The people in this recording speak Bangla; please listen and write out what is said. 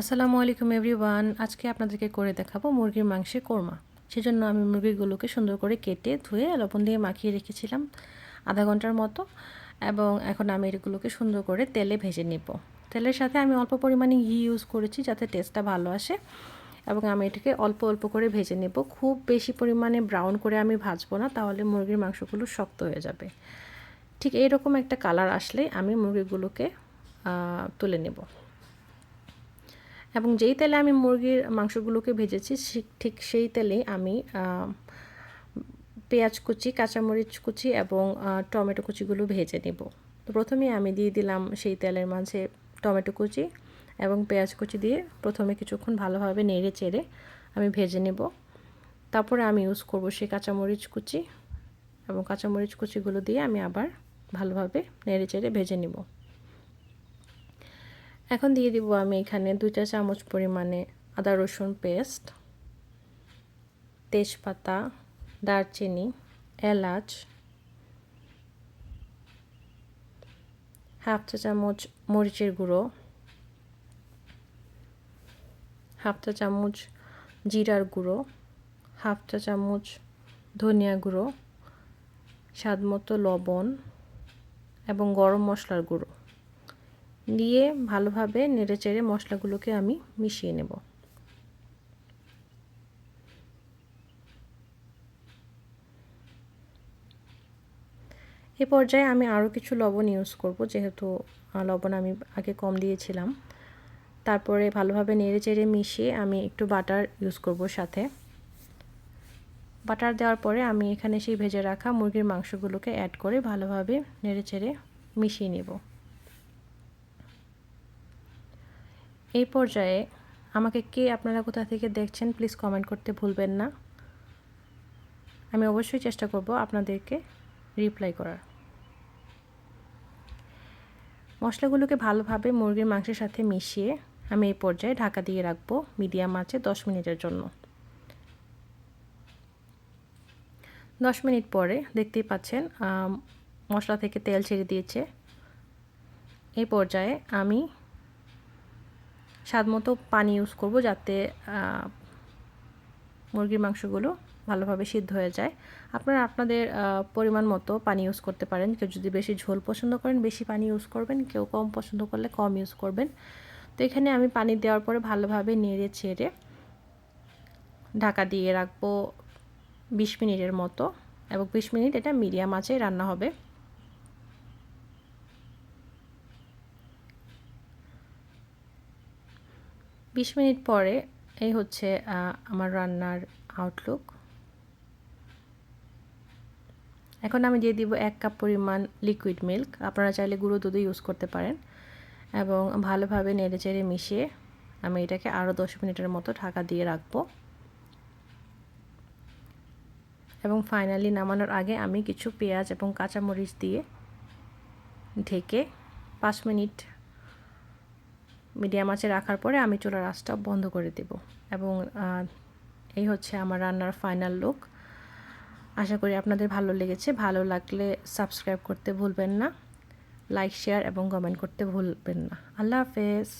আসসালামু আলাইকুম এভরিওয়ান। আজকে আপনাদেরকে করে দেখাবো মুরগির মাংসের কোরমা। সেজন্য আমি মুরগিগুলোকে সুন্দর করে কেটে, ধুয়ে, লবণ দিয়ে মাখিয়ে রেখেছিলাম আধা ঘণ্টার মতো এবং এখন আমি এগুলোকে সুন্দর করে তেলে ভেজে নেব। তেলের সাথে আমি অল্প পরিমাণে ঘি ইউজ করেছি যাতে টেস্টটা ভালো আসে এবং আমি এটাকে অল্প অল্প করে ভেজে নেব। খুব বেশি পরিমাণে ব্রাউন করে আমি ভাজবো না, তাহলে মুরগির মাংসগুলো শক্ত হয়ে যাবে। ঠিক এইরকম একটা কালার আসলে আমি মুরগিগুলোকে তুলে নেব। এবং যেই তেলে আমি মুরগির মাংসগুলোকে ভেজেছি ঠিক সেই তেলেই আমি পেঁয়াজ কুচি, কাঁচামরিচ কুচি এবং টমেটো কুচিগুলো ভেজে নেব। তো প্রথমে আমি দিয়ে দিলাম সেই তেলের মাঝে টমেটো কুচি এবং পেঁয়াজ কুচি দিয়ে প্রথমে কিছুক্ষণ ভালোভাবে নেড়ে চেড়ে আমি ভেজে নেব। তারপরে আমি ইউজ করব সেই কাঁচামরিচ কুচি এবং কাঁচামরিচ কুচিগুলো দিয়ে আমি আবার ভালোভাবে নেড়ে চেড়ে ভেজে নেব। এখন দিয়ে দিব আমি এখানে দুইটা চামচ পরিমাণে আদা রসুন পেস্ট, তেজপাতা, দারচিনি, এলাচ, হাফ চা চামচ মরিচের গুঁড়ো, হাফ চা চামচ জিরার গুঁড়ো, হাফ চা চামচ ধনিয়া গুঁড়ো স্বাদ মতো লবণ এবং গরম মশলার গুঁড়ো। দিয়ে ভালোভাবে নেড়ে চেড়ে মশলাগুলোকে আমি মিশিয়ে নেব। এ পর্যায়ে আমি আরও কিছু লবণ ইউজ করব, যেহেতু লবণ আমি আগে কম দিয়েছিলাম। তারপরে ভালোভাবে নেড়ে চেড়ে মিশিয়ে আমি একটু বাটার ইউজ করব সাথে। বাটার দেওয়ার পরে আমি এখানে সেই ভেজে রাখা মুরগির মাংসগুলোকে অ্যাড করে ভালোভাবে নেড়ে চেড়ে মিশিয়ে নেব। এই পর্যায়ে আমাকে কে আপনারা কোথা থেকে দেখছেন প্লিজ কমেন্ট করতে ভুলবেন না। আমি অবশ্যই চেষ্টা করব আপনাদেরকে রিপ্লাই করার। মশলাগুলোকে ভালোভাবে মুরগির মাংসের সাথে মিশিয়ে আমি এই পর্যায়ে ঢাকা দিয়ে রাখব মিডিয়াম আঁচে দশ মিনিটের জন্য। দশ মিনিট পরে দেখতেই পাচ্ছেন মশলা থেকে তেল ছেড়ে দিয়েছে। এই পর্যায়ে আমি স্বাদ মতো পানি ইউজ করব যাতে মুরগির মাংসগুলো ভালোভাবে সিদ্ধ হয়ে যায়। আপনারা আপনাদের পরিমাণ মতো পানি ইউজ করতে পারেন। কেউ যদি বেশি ঝোল পছন্দ করেন, বেশি পানি ইউজ করবেন। কেউ কম পছন্দ করলে কম ইউজ করবেন। তো এখানে আমি পানি দেওয়ার পরে ভালোভাবে নেড়ে ছেড়ে ঢাকা দিয়ে রাখব বিশ মিনিটের মতো। এবং বিশ মিনিট এটা মিডিয়াম আঁচে রান্না হবে। বিশ মিনিট পরে এই হচ্ছে আমার রান্নার আউটলুক এখন আমি দিয়ে দিব এক কাপ পরিমাণ লিকুইড মিল্ক আপনারা চাইলে গুঁড়ো দুধও ইউজ করতে পারেন। এবং ভালোভাবে নেড়ে চেড়ে মিশিয়ে আমি এটাকে আরও দশ মিনিটের মতো ঢাকা দিয়ে রাখব। এবং ফাইনালি নামানোর আগে আমি কিছু পেঁয়াজ এবং কাঁচামরিচ দিয়ে ঢেকে পাঁচ মিনিট মিডিয়াম আঁচে রাখার পরে আমি চুলার আঁচটা বন্ধ করে দেব। এবং এই হচ্ছে আমার রান্নার ফাইনাল লুক আশা করি আপনাদের ভালো লেগেছে। ভালো লাগলে সাবস্ক্রাইব করতে ভুলবেন না। লাইক শেয়ার এবং কমেন্ট করতে ভুলবেন না। আল্লাহ হাফেজ।